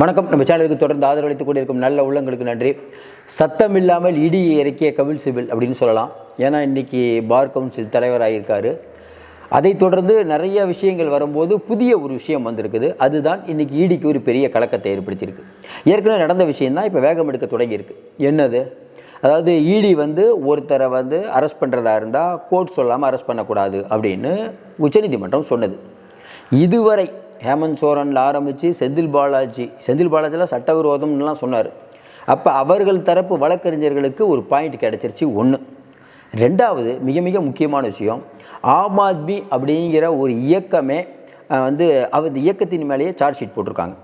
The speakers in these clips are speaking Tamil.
வணக்கம். நம்ம சேனலுக்கு தொடர்ந்து ஆதரவளித்துக் கொண்டிருக்கும் நல்ல உள்ளங்களுக்கு நன்றி. சத்தம் இல்லாமல் இடி இறக்கிய கபில் சிபில் அப்படின்னு சொல்லலாம். ஏன்னா இன்னைக்கு பார் கவுன்சில் தலைவராகியிருக்காரு அதைத் தொடர்ந்து நிறைய விஷயங்கள் வரும்போது புதிய ஒரு விஷயம் வந்திருக்குது. அதுதான் இன்னைக்கு ஈடிக்கு ஒரு பெரிய கலக்கத்தை ஏற்படுத்தியிருக்கு. ஏற்கனவே நடந்த விஷயம் தான் இப்போ வேகம் எடுக்க தொடங்கியிருக்கு. என்னது? அதாவது இடி வந்து ஒருத்தரை வந்து அரெஸ்ட் பண்ணுறதா இருந்தால் கோர்ட் சொல்லாமல் அரெஸ்ட் பண்ணக்கூடாது அப்படின்னு உச்சநீதிமன்றம் சொன்னது. இதுவரை ஹேமந்த் சோரனில் ஆரம்பித்து செந்தில் பாலாஜி செந்தில் பாலாஜிலாம் சட்டவிரோதம்னுலாம் சொன்னார். அப்போ அவர்கள் தரப்பு வழக்கறிஞர்களுக்கு ஒரு பாயிண்ட் கிடச்சிருச்சு ஒன்று ரெண்டாவது மிக மிக முக்கியமான விஷயம் ஆம் ஆத்மி அப்படிங்கிற ஒரு இயக்கமே வந்து அவர் இந்த இயக்கத்தின் மேலேயே சார்ஜ் ஷீட் போட்டிருக்காங்க.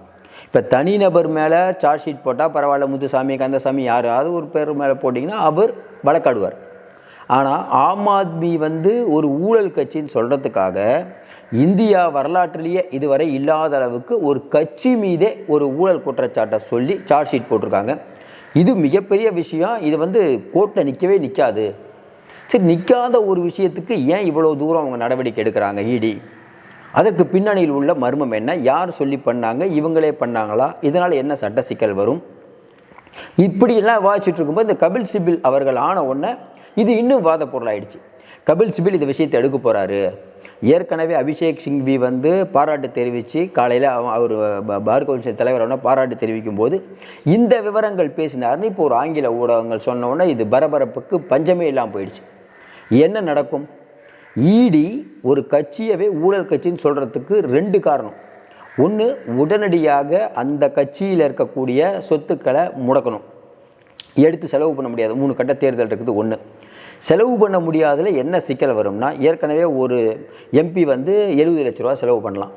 இப்போ தனிநபர் மேலே சார்ஜ் ஷீட் போட்டால் பரவாயில்ல முத்துசாமி கந்தசாமி யாராவது ஒரு பேர் மேலே போட்டிங்கன்னா அவர் வழக்காடுவார். ஆனால் ஆம் ஆத்மி வந்து ஒரு ஊழல் கட்சின்னு சொல்கிறதுக்காக இந்தியா வரலாற்றிலேயே இதுவரை இல்லாத அளவுக்கு ஒரு கட்சி மீதே ஒரு ஊழல் குற்றச்சாட்டை சொல்லி சார்ஜ் ஷீட் போட்டிருக்காங்க. இது மிகப்பெரிய விஷயம். இது வந்து கோர்ட்டில் நிற்கவே நிற்காது சரி நிற்காத ஒரு விஷயத்துக்கு ஏன் இவ்வளோ தூரம் அவங்க நடவடிக்கை எடுக்கிறாங்க இடி அதற்கு பின்னணியில் உள்ள மர்மம் என்ன? யார் சொல்லி பண்ணாங்க? இவங்களே பண்ணாங்களா? இதனால் என்ன சட்ட சிக்கல் வரும்? இப்படியெல்லாம் விவாதிச்சுட்டு இருக்கும்போது இந்த கபில் சிபில் அவர்கள் ஆன உடனே இது இன்னும் வாத பொருளாயிடுச்சு கபில் சிபில் இந்த விஷயத்தை எடுக்க போகிறாரு ஏற்கனவே அபிஷேக் சிங்வி வந்து பாராட்டு தெரிவித்து காலையில் அவர் பார் கவுன்சில் தலைவரான பாராட்டு தெரிவிக்கும் போது இந்த விவரங்கள் பேசினார்னு இப்போ ஒரு ஆங்கில ஊடகங்கள் சொன்னோன்னே இது பரபரப்புக்கு பஞ்சமே இல்லாமல் போயிடுச்சு. என்ன நடக்கும்? ஈடி ஒரு கட்சியவே ஊழல் கட்சின்னு சொல்கிறதுக்கு ரெண்டு காரணம். ஒன்று உடனடியாக அந்த கட்சியில் இருக்கக்கூடிய சொத்துக்களை முடக்கணும். எடுத்து செலவு பண்ண முடியாது. மூணு கட்ட தேர்தல் இருக்குது ஒன்று செலவு பண்ண முடியாததில் என்ன சிக்கல் வரும்னா ஏற்கனவே ஒரு எம்பி வந்து எழுபது லட்ச ரூபா செலவு பண்ணலாம்.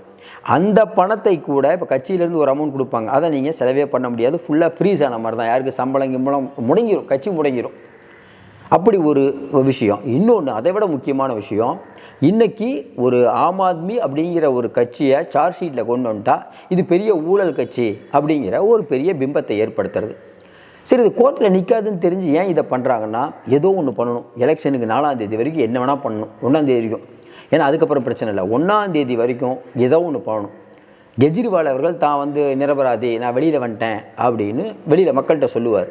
அந்த பணத்தை கூட இப்போ கட்சியிலேருந்து ஒரு அமௌண்ட் கொடுப்பாங்க. அதை நீங்கள் செலவே பண்ண முடியாது. ஃபுல்லாக ஃப்ரீஸ் ஆன மாதிரி தான். யாருக்கு சம்பளம் கிம்பளம் முடங்கிடும் கட்சி முடங்கிடும் அப்படி ஒரு விஷயம். இன்னொன்று அதை விட முக்கியமான விஷயம் இன்றைக்கி ஒரு ஆம் ஆத்மி அப்படிங்கிற ஒரு கட்சியை சார்ஜ் ஷீட்டில் கொண்டு வந்துட்டா இது பெரிய ஊழல் கட்சி அப்படிங்கிற ஒரு பெரிய பிம்பத்தை ஏற்படுத்துறது. சரி இது கோர்ட்டில் நிற்காதுன்னு தெரிஞ்சு ஏன் இதை பண்ணுறாங்கன்னா ஏதோ ஒன்று பண்ணணும். எலெக்ஷனுக்கு நாலாம் தேதி வரைக்கும் என்ன வேணால் பண்ணணும். ஒன்றாம் தேதி வரைக்கும். ஏன்னா அதுக்கப்புறம் பிரச்சனை இல்லை. ஒன்றாம் தேதி வரைக்கும் ஏதோ ஒன்று பண்ணணும். கெஜ்ரிவால் அவர்கள் தான் வந்து நிரபராதி நான் வெளியில் வந்துட்டேன் அப்படின்னு வெளியில் மக்கள்கிட்ட சொல்லுவார்.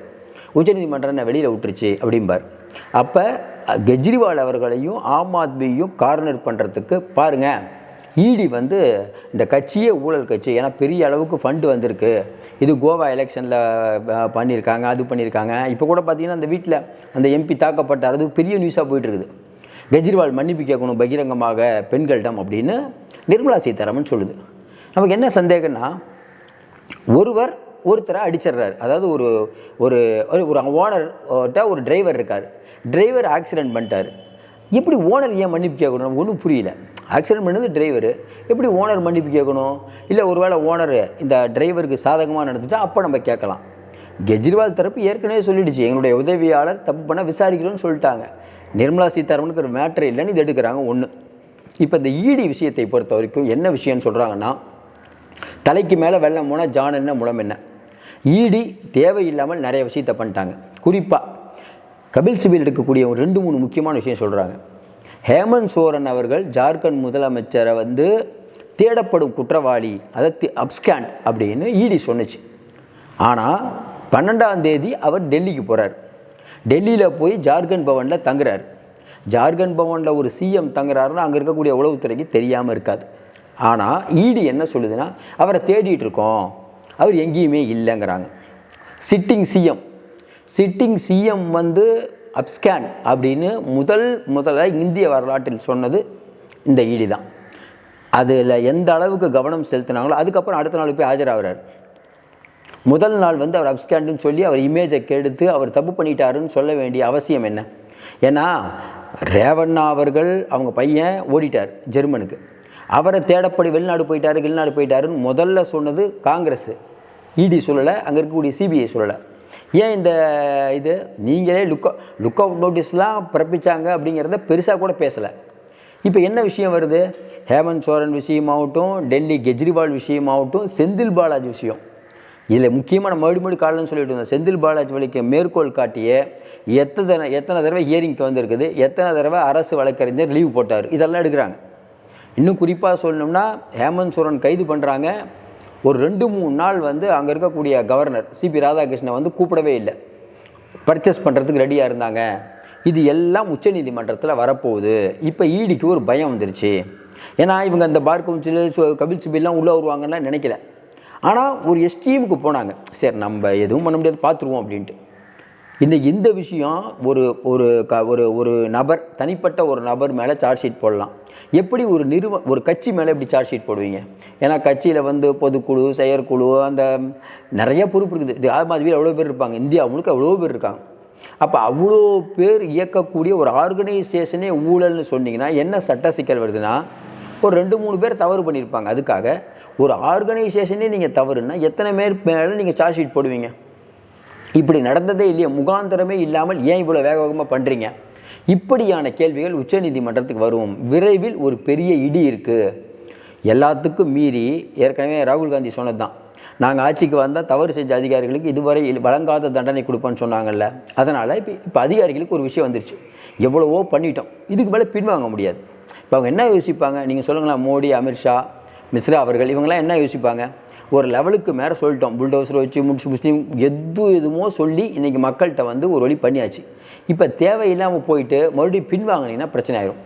உச்சநீதிமன்றம் நான் வெளியில் விட்டுருச்சு அப்படிம்பார். அப்போ கெஜ்ரிவால் அவர்களையும் ஆம் ஆத்மியையும் கார்னர் பண்ணுறதுக்கு பாருங்கள் இடி வந்து இந்த கட்சியே ஊழல் கட்சி. ஏன்னா பெரிய அளவுக்கு ஃபண்டு வந்திருக்கு. இது கோவா எலெக்ஷனில் பண்ணியிருக்காங்க அது பண்ணியிருக்காங்க இப்போ கூட பார்த்தீங்கன்னா அந்த வீட்டில் அந்த எம்பி தாக்கப்பட்டார். அது பெரிய நியூஸாக போயிட்டுருக்குது. கெஜ்ரிவால் மன்னிப்பு கேட்கணும் பகிரங்கமாக பெண்களிடம் அப்படின்னு நிர்மலா சீதாராமன் சொல்லுது. நமக்கு என்ன சந்தேகம்னா ஒருவர் ஒருத்தரை அடிச்சிடுறாரு. அதாவது ஒரு ஒரு ஒரு- ஒரு ஓனர்கிட்ட ஒரு டிரைவர் இருக்கார். டிரைவர் ஆக்சிடென்ட் பண்ணிட்டார். எப்படி ஓனர் ஏன் மன்னிப்பு கேட்கணும்? ஒன்றும் புரியல. ஆக்சிடென்ட் பண்ணது டிரைவர் எப்படி ஓனர் மன்னிப்பு கேட்கணும்? இல்லை ஒருவேளை ஓனர் இந்த டிரைவருக்கு சாதகமாக நடந்துட்டா அப்போ நம்ம கேட்கலாம். கெஜ்ரிவால் தரப்பு ஏற்கனவே சொல்லிடுச்சு எங்களுடைய உதவியாளர் தப்பு பண்ண விசாரிக்கிறோன்னு சொல்லிட்டாங்க. நிர்மலா சீதாராமனுக்கு ஒரு மேட்ரு இல்லைன்னு இது எடுக்கிறாங்க ஒன்று இப்போ இந்த ஈடி விஷயத்தை பொறுத்த வரைக்கும் என்ன விஷயம்னு சொல்கிறாங்கன்னா தலைக்கு மேலே வெள்ளம் போனால் ஜான் என்ன முளம் என்ன? ஈடி தேவையில்லாமல் நிறைய விஷயத்தை பண்ணிட்டாங்க. குறிப்பாக கபில் சிபில் எடுக்கக்கூடிய ஒரு ரெண்டு மூணு முக்கியமான விஷயம் சொல்கிறாங்க ஹேமந்த் சோரன் அவர்கள் ஜார்க்கண்ட் முதலமைச்சரை வந்து தேடப்படும் குற்றவாளி அதாவது அப்ஸ்கேண்ட் அப்படின்னு ஈடி சொன்னுச்சு. ஆனால் பன்னெண்டாம் தேதி அவர் டெல்லிக்கு போகிறார் டெல்லியில் போய் ஜார்க்கண்ட் பவனில் தங்குறார். ஜார்க்கண்ட் பவனில் ஒரு சிஎம் தங்குறாருன்னா அங்கே இருக்கக்கூடிய உளவுத்துறைக்கு தெரியாமல் இருக்காது. ஆனால் ஈடி என்ன சொல்லுதுன்னா அவரை தேடிட்டு இருக்கோம். அவர் எங்கேயுமே இல்லைங்கிறாங்க. சிட்டிங் சிஎம் சிட்டிங் சிஎம் வந்து அப்ஸ்கேன் அப்படின்னு முதல் முதல்ல இந்திய வரலாற்றில் சொன்னது இந்த ஈடி தான். அதில் எந்த அளவுக்கு கவனம் செலுத்தினாங்களோ அதுக்கப்புறம் அடுத்த நாள் போய் ஆஜராகிறார். முதல் நாள் வந்து அவர் அப்ஸ்கேண்டுன்னு சொல்லி அவர் இமேஜை கெடுத்து அவர் தப்பு பண்ணிட்டாருன்னு சொல்ல வேண்டிய அவசியம் என்ன? ஏன்னா ரேவண்ணா அவர்கள் அவங்க பையன் ஓடிட்டார் ஜெர்மனுக்கு. அவரை தேடப்படி வெளிநாடு போயிட்டாரு வெளிநாடு போயிட்டாருன்னு முதல்ல சொன்னது காங்கிரஸ். இடி சொல்லலை அங்கே இருக்கக்கூடிய சிபிஐ சொல்லலை. ஏன் இந்த இது? நீங்களே லுக் லுக் அவுட் நோட்டீஸ்லாம் பிறப்பிச்சாங்க அப்படிங்கிறத பெருசாக கூட பேசலை. இப்போ என்ன விஷயம் வருது? ஹேமந்த் சோரன் விஷயமாகட்டும் டெல்லி கெஜ்ரிவால் விஷயமாகட்டும் செந்தில் பாலாஜி விஷயம். இதில் முக்கியமான மறுபடி காலம்னு சொல்லிட்டு இருந்தோம். செந்தில் பாலாஜி வழிக்கு மேற்கோள் காட்டிய எத்தனை எத்தனை தடவை ஹியரிங்க்கு வந்திருக்குது? எத்தனை தடவை அரசு வழக்கறிஞர் லீவ் போட்டார்? இதெல்லாம் எடுக்கிறாங்க. இன்னும் குறிப்பாக சொல்லணும்னா ஹேமந்த் சோரன் கைது பண்ணுறாங்க ஒரு ரெண்டு மூணு நாள் வந்து அங்கே இருக்கக்கூடிய கவர்னர் சிபி ராதாகிருஷ்ணன் வந்து கூப்பிடவே இல்லை. பர்ச்சேஸ் பண்ணுறதுக்கு ரெடியாக இருந்தாங்க. இது எல்லாம் உச்சநீதிமன்றத்தில் வரப்போகுது. இப்போ ஈடிக்கு ஒரு பயம் வந்துருச்சு. ஏன்னா இவங்க அந்த பார் கவுன்சில் கபில் சிபில்லாம் உள்ளே வருவாங்கன்னா நினைக்கல. ஆனால் ஒரு எஸ்டிஎமுக்கு போனாங்க. சரி நம்ம எதுவும் பண்ண முடியாது பார்த்துருவோம் அப்படின்ட்டு. இந்த இந்த விஷயம் ஒரு ஒரு க ஒரு ஒரு நபர் தனிப்பட்ட ஒரு நபர் மேலே சார்ஜ் ஷீட் போடலாம். எப்படி ஒரு நிறுவ ஒரு கட்சி மேலே இப்படி சார்ஜ் ஷீட் போடுவீங்க? ஏன்னா கட்சியில் வந்து பொதுக்குழு செயற்குழு அந்த நிறைய பொறுப்பு இருக்குது. இது ஆம் மாதிரி எவ்வளோ பேர் இருப்பாங்க? இந்தியா முழுக்க எவ்வளோ பேர் இருக்காங்க? அப்போ அவ்வளோ பேர் இயக்கக்கூடிய ஒரு ஆர்கனைசேஷனே ஊழல்னு சொன்னீங்கன்னா என்ன சட்ட சிக்கல் வருதுன்னா ஒரு ரெண்டு மூணு பேர் தவறு பண்ணியிருப்பாங்க. அதுக்காக ஒரு ஆர்கனைசேஷனே நீங்கள் தவறுன்னா எத்தனை பேர் மேலே நீங்கள் சார்ஜ் ஷீட் போடுவீங்க? இப்படி நடந்ததே இல்லையே. முகாந்திரமே இல்லாமல் ஏன் இவ்வளோ வேக வேகமாக பண்ணுறீங்க இப்படியான கேள்விகள் உச்சநீதிமன்றத்துக்கு வரும். விரைவில் ஒரு பெரிய இடி இருக்குது எல்லாத்துக்கும் மீறி ஏற்கனவே ராகுல் காந்தி சொன்னது தான் நாங்கள் ஆட்சிக்கு வந்தால் தவறு செஞ்ச அதிகாரிகளுக்கு இதுவரை வழங்காத தண்டனை கொடுப்போன்னு சொன்னாங்கல்ல. அதனால் இப்போ இப்போ அதிகாரிகளுக்கு ஒரு விஷயம் வந்துருச்சு. எவ்வளவோ பண்ணிட்டோம். இதுக்கு மேலே பின்வாங்க முடியாது. இப்போ அவங்க என்ன யோசிப்பாங்க? நீங்கள் சொல்லுங்களேன் மோடி அமித்ஷா மிஸ்ரா அவர்கள் இவங்கெல்லாம் என்ன யோசிப்பாங்க? ஒரு லெவலுக்கு மேலே சொல்லிட்டோம். புல்டோசர் வச்சு முடிச்சு முஸ்லீம் எது எதுமோ சொல்லி இன்றைக்கி மக்கள்கிட்ட வந்து ஒரு வழி பண்ணியாச்சு. இப்போ தேவையில்லாமல் போயிட்டு மறுபடியும் பின்வாங்கினீங்கன்னா பிரச்சனை ஆயிரும்.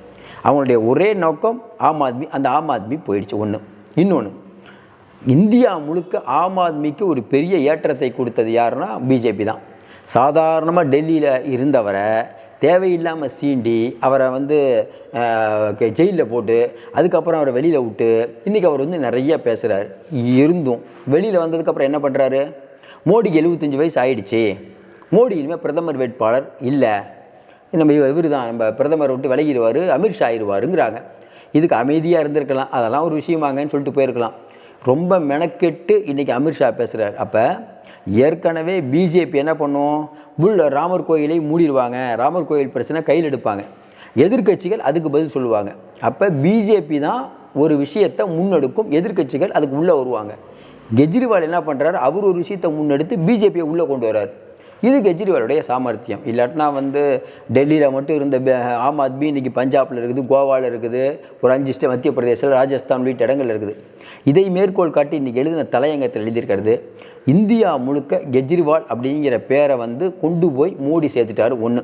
அவங்களுடைய ஒரே நோக்கம் ஆம் ஆத்மி அந்த ஆம் ஆத்மி போயிடுச்சு. ஒன்று இன்னொன்று இந்தியா முழுக்க ஆம் ஆத்மிக்கு ஒரு பெரிய ஏற்றத்தை கொடுத்தது யாருன்னா பிஜேபி தான். சாதாரணமாக டெல்லியில் இருந்தவரை தேவையில்லாமல் சீண்டி அவரை வந்து ஜெயிலில் போட்டு அதுக்கப்புறம் அவரை வெளியில் விட்டு இன்றைக்கி அவர் வந்து நிறையா பேசுகிறார் இருந்தும் வெளியில் வந்ததுக்கப்புறம் என்ன பண்ணுறாரு மோடிக்கு எழுபத்தஞ்சு வயசு ஆயிடுச்சு. மோடி இனிமேல் பிரதமர் வேட்பாளர் இல்லை. நம்ம இவர் தான் நம்ம பிரதமர் விட்டு விலகிடுவார் அமித்ஷா ஆயிடுவாருங்கிறாங்க. இதுக்கு அமைதியாக இருந்திருக்கலாம். அதெல்லாம் ஒரு விஷயமாங்கன்னு சொல்லிட்டு போயிருக்கலாம். ரொம்ப மெனக்கெட்டு இன்றைக்கி அமித்ஷா பேசுகிறார் அப்போ ஏற்கனவே பிஜேபி என்ன பண்ணும்? புல் ராமர் கோயிலை மூடிடுவாங்க. ராமர் கோயில் பிரச்சனை கையில் எடுப்பாங்க. எதிர்க்கட்சிகள் அதுக்கு பதில் சொல்லுவாங்க. அப்போ பிஜேபி தான் ஒரு விஷயத்தை முன்னெடுக்கும். எதிர்க்கட்சிகள் அதுக்கு உள்ளே வருவாங்க. கெஜ்ரிவால் என்ன பண்ணுறாரு அவர் ஒரு விஷயத்தை முன்னெடுத்து பிஜேபியை உள்ளே கொண்டு வர்றார். இது கெஜ்ரிவாலுடைய சாமர்த்தியம். இல்லாட்டினா வந்து டெல்லியில் மட்டும் இருந்த ஆம் ஆத்மி இன்றைக்கி பஞ்சாபில் இருக்குது கோவாவில் இருக்குது ஒரு அஞ்சு ஸ்டே மத்திய பிரதேசத்தில் ராஜஸ்தான் உள்ளிட்ட இடங்கள் இருக்குது. இதை மேற்கோள் காட்டி இன்றைக்கி எழுதின தலையங்கத்தில் எழுதியிருக்கிறது இந்தியா முழுக்க கெஜ்ரிவால் அப்படிங்கிற பேரை வந்து கொண்டு போய் மோடி சேர்த்துட்டாரு ஒன்று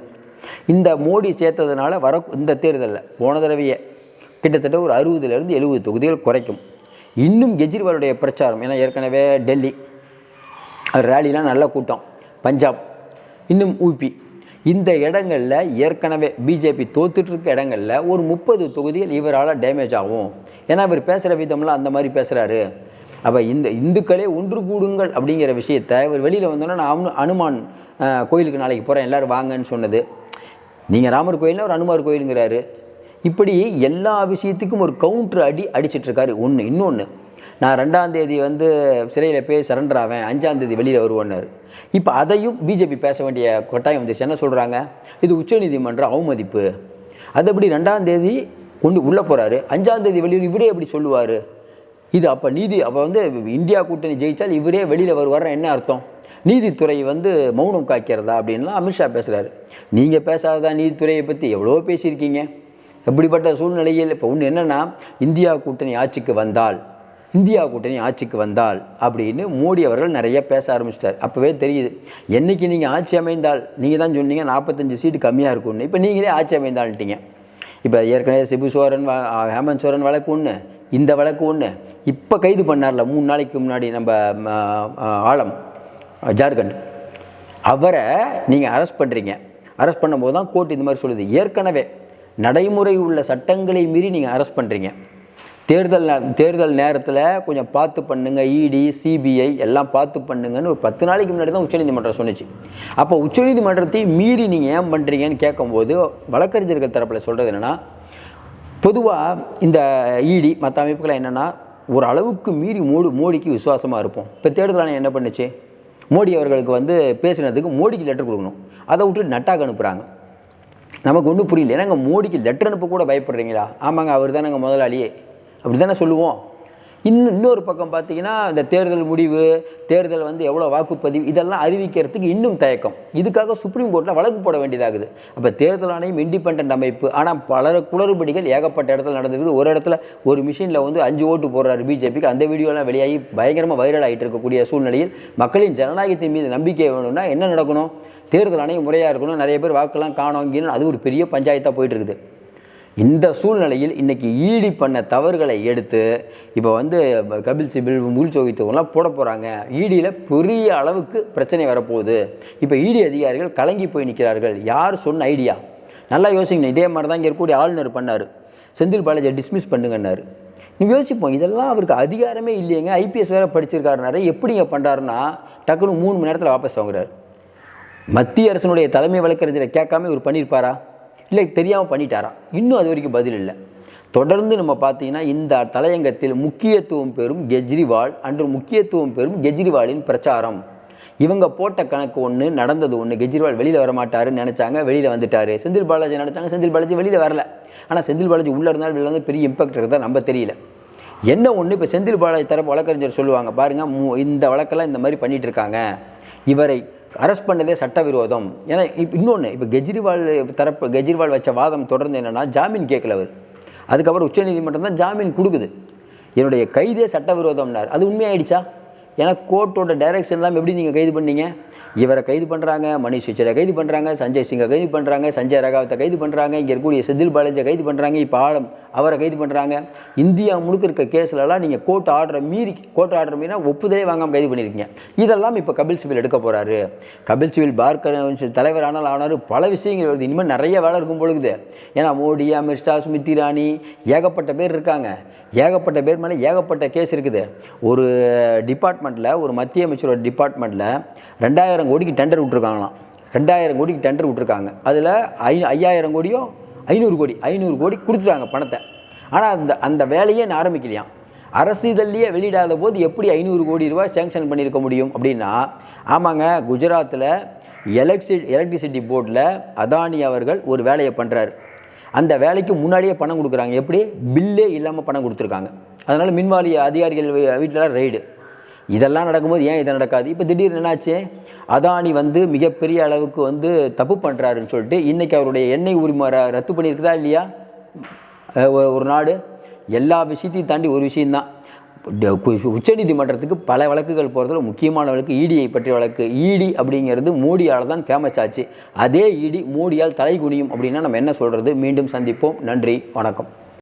இந்த மோடி சேர்த்ததுனால வர இந்த தேர்தலில் போன தடவையே கிட்டத்தட்ட ஒரு அறுபதுலேருந்து எழுபது தொகுதிகள் குறைக்கும். இன்னும் கெஜ்ரிவாலுடைய பிரச்சாரம் ஏன்னா ஏற்கனவே டெல்லி ரேலிலாம் நல்ல கூட்டம் பஞ்சாப் இன்னும் ஊபி. இந்த இடங்களில் ஏற்கனவே பிஜேபி தோத்துட்ருக்க இடங்களில் ஒரு முப்பது தொகுதிகள் இவரால் டேமேஜ் ஆகும். ஏன்னா இவர் பேசுகிற விதம்லாம் அந்த மாதிரி பேசுகிறாரு அப்போ இந்த இந்துக்களே ஒன்று கூடுங்கள் அப்படிங்கிற விஷயத்தை இவர் வெளியில் வந்தோன்னே நான் அனுமான் கோயிலுக்கு நாளைக்கு போகிறேன் எல்லோரும் வாங்கன்னு சொன்னது. நீங்கள் ராமர் கோயில்னா ஒரு அனுமார் கோயிலுங்கிறாரு. இப்படி எல்லா விஷயத்துக்கும் ஒரு கவுண்டர் அடி அடிச்சிட்ருக்காரு. ஒன்று இன்னொன்று நான் ரெண்டாம் தேதி வந்து சிறையில் போய் சரண்டர் ஆவேன். அஞ்சாம் தேதி வெளியில் வருவோன்னாரு. இப்போ அதையும் பிஜேபி பேச வேண்டிய கட்டாயம் வந்துச்சு. என்ன சொல்கிறாங்க இது உச்சநீதிமன்ற அவமதிப்பு. அது எப்படி ரெண்டாம் தேதி கொண்டு உள்ளே போகிறாரு அஞ்சாம் தேதி வெளியில் இவரே எப்படி சொல்லுவார். இது அப்போ நீதி அப்போ வந்து இந்தியா கூட்டணி ஜெயித்தால் இவரே வெளியில் வருவார் என்ன அர்த்தம்? நீதித்துறை வந்து மௌனம் காக்கிறதா அப்படின்லாம் அமித்ஷா பேசுகிறாரு நீங்கள் பேசாததா நீதித்துறையை பற்றி எவ்வளோ பேசியிருக்கீங்க. எப்படிப்பட்ட சூழ்நிலையில் இப்போ ஒன்று என்னென்னா இந்தியா கூட்டணி ஆட்சிக்கு வந்தால் இந்தியா கூட்டணி ஆட்சிக்கு வந்தால் அப்படின்னு மோடி அவர்கள் நிறைய பேச ஆரம்பிச்சிட்டார். அப்போவே தெரியுது. என்றைக்கு நீங்கள் ஆட்சி அமைந்தால் நீங்கள் தான் சொன்னீங்க நாற்பத்தஞ்சு சீட்டு கம்மியாக இருக்கும்னு. இப்போ நீங்களே ஆட்சி அமைந்தால்ட்டீங்க. இப்போ ஏற்கனவே சிபு சோரன் ஹேமந்த் சோரன் வழக்கு ஒன்று இந்த வழக்கு ஒன்று இப்போ கைது பண்ணார்ல மூணு நாளைக்கு முன்னாடி நம்ம ஆழம் ஆலம் ஜார்க்கண்ட். அவரை நீங்கள் அரெஸ்ட் பண்ணுறீங்க அரெஸ்ட் பண்ணும்போது தான் கோர்ட் இந்த மாதிரி சொல்லுது. ஏற்கனவே நடைமுறை உள்ள சட்டங்களை மீறி நீங்கள் அரெஸ்ட் பண்ணுறீங்க தேர்தல் தேர்தல் நேரத்தில் கொஞ்சம் பார்த்து பண்ணுங்கள் இடி சிபிஐ எல்லாம் பார்த்து பண்ணுங்கன்னு ஒரு பத்து நாளைக்கு முன்னாடி தான் உச்சநீதிமன்றம் சொன்னுச்சு. அப்போ உச்சநீதிமன்றத்தை மீறி நீங்கள் ஏன் பண்ணுறீங்கன்னு கேட்கும்போது வழக்கறிஞர்கள் தரப்பில் சொல்கிறது என்னென்னா பொதுவாக இந்த இடி மற்ற அமைப்புகள் என்னென்னா ஒரு அளவுக்கு மீறி மோடி மோடிக்கு விசுவாசமாக இருப்போம். இப்போ தேர்தல் ஆணையம் என்ன பண்ணுச்சு? மோடி அவர்களுக்கு வந்து பேசுனதுக்கு மோடிக்கு லெட்டர் கொடுக்கணும். அதை விட்டு நட்டாக அனுப்புகிறாங்க நமக்கு ஒன்றும் புரியல. ஏன்னா மோடிக்கு லெட்டர் அனுப்ப கூட பயப்படுறீங்களா? ஆமாங்க அவர் தானேங்க முதலாளியே. அப்படி தானே சொல்லுவோம்? இன்னும் இன்னொரு பக்கம் பார்த்தீங்கன்னா இந்த தேர்தல் முடிவு தேர்தல் வந்து எவ்வளோ வாக்குப்பதிவு இதெல்லாம் அறிவிக்கிறதுக்கு இன்னும் தயக்கம். இதுக்காக சுப்ரீம் கோர்ட்டில் வழக்கு போட வேண்டியதாகுது. அப்போ தேர்தல் ஆணையம் இண்டிபெண்ட் அமைப்பு. ஆனால் பல குளறுபடிகள் ஏகப்பட்ட இடத்துல நடந்திருக்குது ஒரு இடத்துல ஒரு மிஷினில் வந்து அஞ்சு ஓட்டு போடுறாரு பிஜேபிக்கு அந்த வீடியோலாம் வெளியாகி பயங்கரமாக வைரல் ஆகிட்டு இருக்கக்கூடிய சூழ்நிலையில் மக்களின் ஜனநாயகத்தின் மீது நம்பிக்கை வேணும்னா என்ன நடக்கணும்? தேர்தல் ஆணையம் முறையாக இருக்கணும். நிறைய பேர் வாக்கெல்லாம் காணோம். அது ஒரு பெரிய பஞ்சாயத்தாக போயிட்டு இருக்குது. இந்த சூழ்நிலையில் இன்றைக்கி ஈடி பண்ண தவறுகளை எடுத்து இப்போ வந்து கபில் சிபில் முல் சோகித்தவங்களாம் போட போகிறாங்க ஈடியில் பெரிய அளவுக்கு பிரச்சனை வரப்போகுது. இப்போ ஈடி அதிகாரிகள் கலங்கி போய் நிற்கிறார்கள் யார் சொன்ன ஐடியா? நல்லா யோசிக்கணும் இதே மாதிரி தான் இங்கே இருக்கக்கூடிய ஆளுநர் பண்ணார். செந்தில் பாலாஜியை டிஸ்மிஸ் பண்ணுங்கன்னாரு. நீ யோசிப்போம் இதெல்லாம் அவருக்கு அதிகாரமே இல்லையங்க. ஐபிஎஸ் வேறு படிச்சிருக்காருனாரு. எப்படிங்க பண்ணுறாருன்னா டக்குன்னு மூணு மணி நேரத்தில் வாபஸ் வாங்குறாரு. மத்திய அரசினுடைய தலைமை வழக்கறிஞரை கேட்காம இவர் பண்ணியிருப்பாரா இல்லை தெரியாமல் பண்ணிட்டாரா? இன்னும் அது வரைக்கும் பதில் இல்லை. தொடர்ந்து நம்ம பார்த்தீங்கன்னா இந்த தலையங்கத்தில் முக்கியத்துவம் பெறும் கெஜ்ரிவால் அன்று முக்கியத்துவம் பெறும் கெஜ்ரிவாலின் பிரச்சாரம். இவங்க போட்ட கணக்கு ஒன்று நடந்தது ஒன்று கெஜ்ரிவால் வெளியில் வர மாட்டாருன்னு நினச்சாங்க வெளியில் வந்துட்டார். செந்தில் பாலாஜி நினச்சாங்க செந்தில் பாலாஜி வெளியில் வரல. ஆனால் செந்தில் பாலாஜி உள்ளே இருந்தாலும் வெளியில் வந்து பெரிய இம்பாக்ட் இருக்கிறதா நம்ம தெரியல. என்ன ஒன்று இப்போ செந்தில் பாலாஜி தரப்பு வழக்கறிஞர் சொல்லுவாங்க பாருங்கள் மு- இந்த வழக்கெல்லாம் இந்த மாதிரி பண்ணிகிட்டு இருக்காங்க. இவரை அரெஸ்ட் பண்ணதே சட்டவிரோதம். ஏன்னா இப்போ இன்னொன்று இப்போ கெஜ்ரிவால் தரப்பு கெஜ்ரிவால் வச்ச வாதம் தொடர்ந்து என்னென்னா ஜாமீன் கேட்கல அவர். அதுக்கப்புறம் உச்சநீதிமன்றம் தான் ஜாமீன் கொடுக்குது. என்னுடைய கைதே சட்டவிரோதம்னார். அது உண்மையாயிடுச்சா? ஏன்னா கோர்ட்டோட டைரக்ஷன் எல்லாம் எப்படி நீங்கள் கைது பண்ணீங்க? இவரை கைது பண்ணுறாங்க மணிஷ் சிச்சரை கைது பண்ணுறாங்க சஞ்சய் சிங்கை கைது பண்ணுறாங்க சஞ்சய் ரகாவத்தை கைது பண்ணுறாங்க இங்கே இருக்கக்கூடிய செந்தில் பாலாஜியை கைது பண்ணுறாங்க இப்போ ஆழம் அவரை கைது பண்ணுறாங்க இந்தியா முழுக்க இருக்க கேஸ்லலாம் நீங்கள் கோர்ட் ஆர்டரை மீறி கோர்ட் ஆர்டர் மீறினா ஒப்புதலே வாங்காமல் கைது பண்ணியிருக்கீங்க இதெல்லாம் இப்போ கபில் சிபில் எடுக்க போகிறாரு கபில் சிபில் பார் தலைவர் ஆனால் ஆனார் பல விஷயங்கள் வருது. இனிமேல் நிறைய வேலை இருக்கும் பொழுது. ஏன்னா மோடி அமித்ஷா ஸ்மிருதி ராணி ஏகப்பட்ட பேர் இருக்காங்க. ஏகப்பட்ட பேர் மேலே ஏகப்பட்ட கேஸ் இருக்குது. ஒரு டிபார்ட்மெண்ட்டில் ஒரு மத்திய அமைச்சரோட டிபார்ட்மெண்ட்டில் ரெண்டாயிரம் கோடிக்கு டெண்டர் விட்ருக்காங்களாம் ரெண்டாயிரம் கோடிக்கு டெண்டர் விட்ருக்காங்க அதில் ஐ ஐயாயிரம் கோடியோ ஐநூறு கோடி ஐநூறு கோடி கொடுத்துட்டாங்க பணத்தை. ஆனால் அந்த அந்த வேலையே நான் ஆரம்பிக்கலையாம். அரசு இதழ்லையே வெளியிடாத போது எப்படி ஐநூறு கோடி ரூபாய் சேங்ஷன் பண்ணியிருக்க முடியும் அப்படின்னா ஆமாங்க குஜராத்தில் எலக்ட்ரி எலக்ட்ரிசிட்டி போர்டில் அதானி அவர்கள் ஒரு வேலையை பண்ணுறாரு அந்த வேலைக்கு முன்னாடியே பணம் கொடுக்குறாங்க. எப்படி? பில்லே இல்லாமல் பணம் கொடுத்துருக்காங்க. அதனால் மின்வாரிய அதிகாரிகள் வீட்டிலலாம் ரெய்டு. இதெல்லாம் நடக்கும்போது ஏன் இது நடக்காது? இப்போ திடீர்னு என்னாச்சு? அதானி வந்து மிகப்பெரிய அளவுக்கு வந்து தப்பு பண்ணுறாருன்னு சொல்லிட்டு இன்றைக்கி அவருடைய எண்ணெய் உரிமை ரத்து பண்ணியிருக்குதா இல்லையா? ஒரு நாடு. எல்லா விஷயத்தையும் தாண்டி ஒரு விஷயந்தான் உச்சநீதிமன்றத்துக்கு பல வழக்குகள் போகிறதுல முக்கியமான வழக்கு ஈடியை பற்றிய வழக்கு. ஈடி அப்படிங்கிறது மோடியால் தான் ஃபேமஸ் ஆச்சு. அதே ஈடி மோடியால் தலை குனியும் அப்படின்னா நம்ம என்ன சொல்கிறது மீண்டும் சந்திப்போம். நன்றி. வணக்கம்.